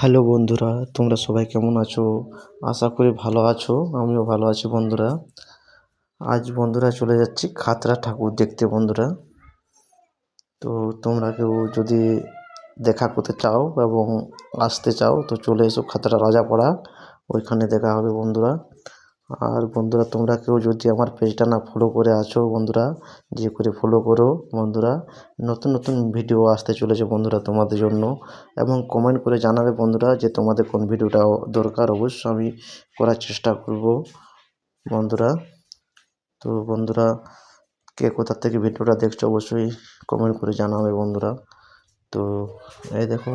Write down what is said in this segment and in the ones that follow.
Hello বন্ধুরা, তোমরা সবাই কেমন আছো? আশা করি ভালো আছো, আমিও ভালো আছি বন্ধুরা। আজ বন্ধুরা চলে যাচ্ছি খাতরা ঠাকুর দেখতে বন্ধুরা। তো তোমরা কেউ যদি দেখা করতে চাও এবং আসতে চাও, তো চলে এসো খাতরা রাজাপাড়া, ওইখানে দেখা হবে বন্ধুরা। আর বন্ধুরা, তোমরা কেউ যদি আমার পেজটা না ফলো করে আছো বন্ধুরা, যে করে ফলো করো বন্ধুরা, নতুন নতুন ভিডিও আসতে চলেছে বন্ধুরা তোমাদের জন্য এবং কমেন্ট করে জানাবে বন্ধুরা যে তোমাদের কোন ভিডিওটা দরকার অবশ্য আমি করার চেষ্টা করব বন্ধুরা। তো বন্ধুরা, কে কোথা থেকে ভিডিওটা দেখছ অবশ্যই কমেন্ট করে জানাবে বন্ধুরা। তো এই দেখো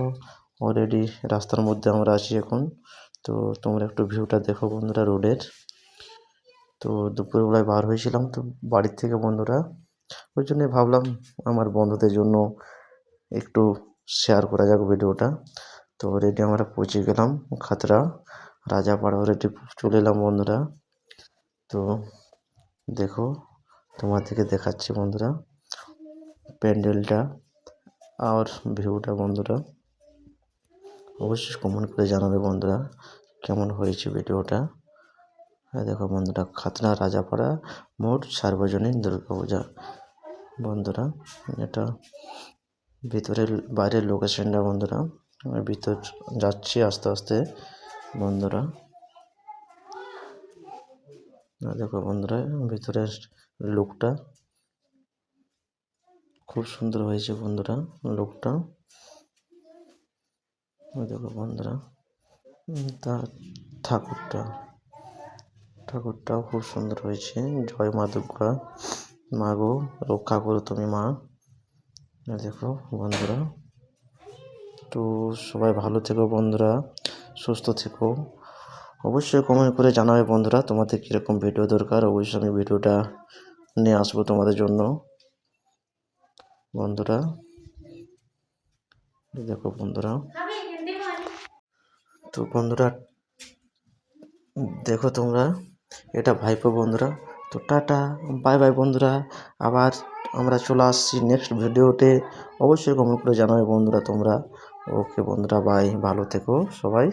অলরেডি রাস্তার মধ্যে আমরা আছি এখন। তো তোমরা একটু ভিউটা দেখো বন্ধুরা রোডের তো দুপুরবেলায় বার হয়েছিলাম তো বাড়ির থেকে বন্ধুরা, ওই জন্যে ভাবলাম আমার বন্ধুদের জন্য একটু শেয়ার করা যাক ভিডিওটা। তো রেডি আমরা পৌঁছে গেলাম খাতড়া, রাজাপাড়া রেডি চলে এলাম বন্ধুরা। তো দেখো, তোমাদেরকে দেখাচ্ছি বন্ধুরা প্যান্ডেলটা আর ভিউটা বন্ধুরা। অবশ্যই কমেন্ট করে জানাবে বন্ধুরা কেমন হয়েছে ভিডিওটা। হ্যাঁ দেখো বন্ধুরা, খাতনা রাজাপাড়া মোট সার্বজনীন দুর্গা পূজা বন্ধুরা, এটা ভিতরের বাইরের লোকেশনটা বন্ধুরা ভিতর যাচ্ছি আস্তে আস্তে, বন্ধুরা। দেখো বন্ধুরা, ভিতরের লুকটা খুব সুন্দর হয়েছে বন্ধুরা, লুকটা। দেখো বন্ধুরা তার ঠাকুরটা। ঠাকুরটাও খুব সুন্দর হয়েছে। জয় মা দুর্গা। মা গো, রক্ষা করো তুমি মা। দেখো বন্ধুরা। তো সবাই ভালো থেকো বন্ধুরা, সুস্থ থেকো। অবশ্যই কমেন্ট করে জানাবে বন্ধুরা তোমাদের কীরকম ভিডিও দরকার। অবশ্যই আমি ভিডিওটা নিয়ে আসব তোমাদের জন্য। বন্ধুরা দেখো বন্ধুরা। তো বন্ধুরা, দেখো তোমরা। এটা ভাইপো বন্ধুরা। তো টাটা, বাই বাই বন্ধুরা। আবার আমরা চলে আসছি নেক্সট ভিডিওতে। অবশ্যই কমেন্ট করে জানাবে বন্ধুরা তোমরা। ওকে বন্ধুরা বাই ভালো থেকো সবাই।